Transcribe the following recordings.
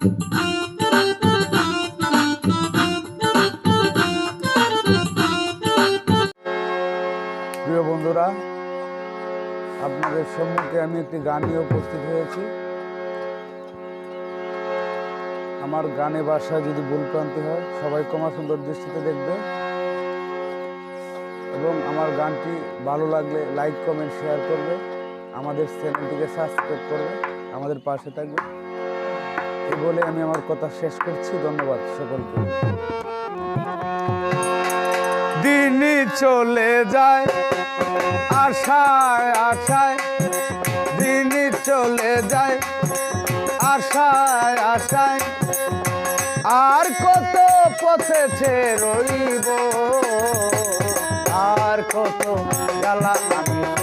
প্রিয় বন্ধুরা, আপনাদের সম্মুখে আমি একটি গান নিয়ে উপস্থিত হয়েছি। আমার গানে বাসায় যদি ভুল প্রান্তি হয়, সবাই ক্ষমা সুন্দর দৃষ্টিতে দেখবে। এবং আমার গানটি ভালো লাগলে লাইক, কমেন্ট, শেয়ার করবে। আমাদের চ্যানেলটিকে সাবস্ক্রাইব করবে। আমাদের পাশে থাকবে। বলে আমি আমার কথা শেষ করছি। ধন্যবাদ সকলকে। দিনই চলে যায়, আশায় আশায়। দিনই চলে যায়, আশায় আশায়। আর কত পথেছে রইব, আর কত জ্বালা আমি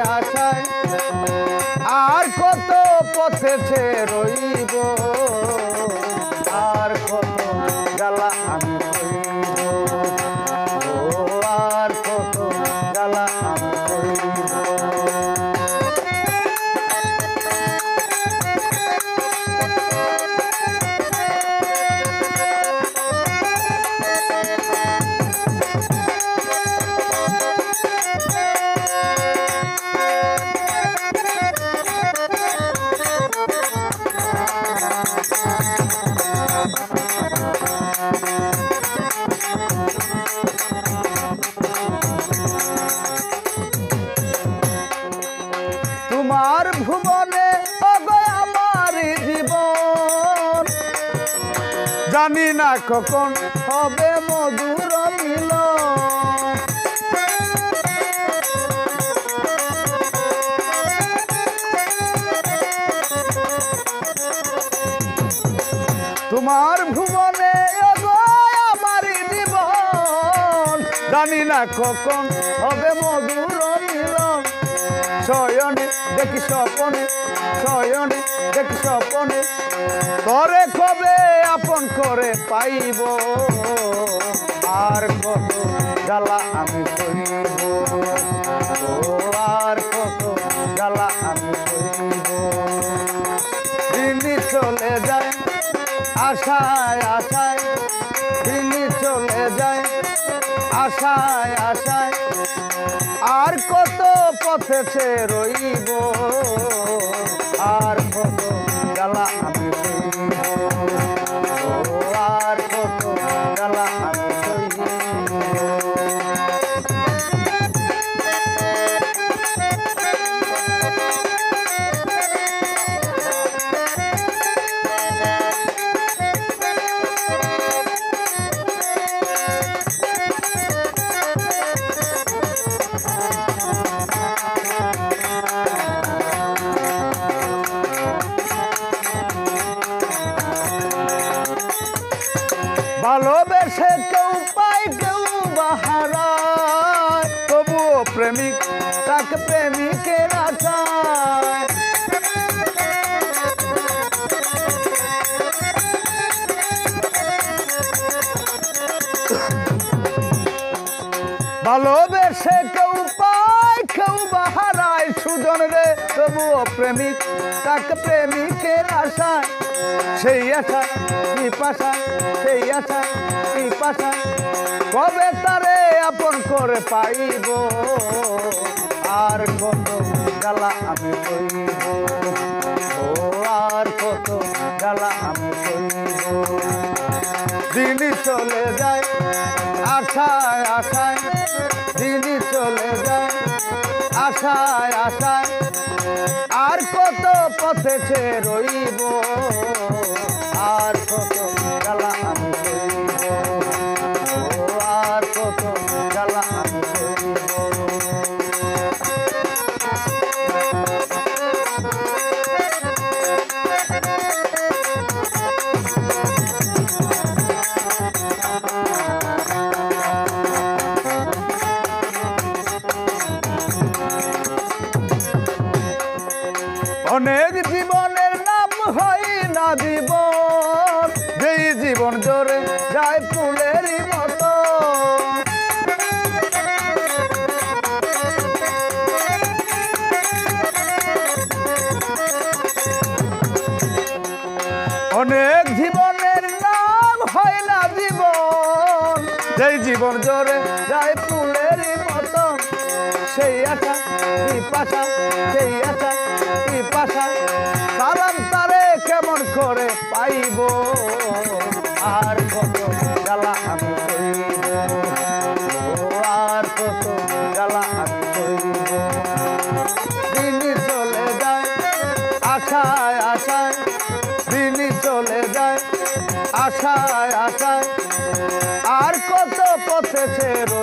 আশায়। আশায় আর কত পথেছে রইব? ভুবনে আমার জীবন। জানি না কখন হবে মধুর মিলন। তোমার ভুবনে আমার জীবন। জানি না কখন হবে মধুর শয়নে, দেখি স্বপনে, শয়নে, দেখি স্বপনে, করে কবে আপন করে পাইব? আর কত জ্বালা আমি ও আর কত জ্বালা আমি সইব দিনই চলে যায়, আশায় আশায়। দিনই চলে যায়, আশায় আশায়। আর কত পথেছে রইব। আর Alô, রে তবুও প্রেমিক তাকে প্রেমিকের আশায়, সেই আশা কি পাশা, সেই আশা কি পাশা, কবে তারে আপন করে পাইব? আর কত জ্বালা আমি কইব? ও, আর কত জ্বালা আমি কইব? দিনই চলে যায়, আশায় আশায়, দিনই চলে যায়, আশায় আশায় আর কত পথেছে রইব? আর কত যায় ফুলেরই মতো। অনেক জীবনের নাম হয় না জীবন, যেই জীবন জোরে যায় ফুলেরই মতন সেই আশা পিপাসা সেই আশা করে পাইব। আর কত জ্বালা আমি কইব ও, আর কত জ্বালা আমি কইব দিন চলে যায়, আশায় আশায়। দিন চলে যায়, আশায় আশায়। আর কত পথেছে রইব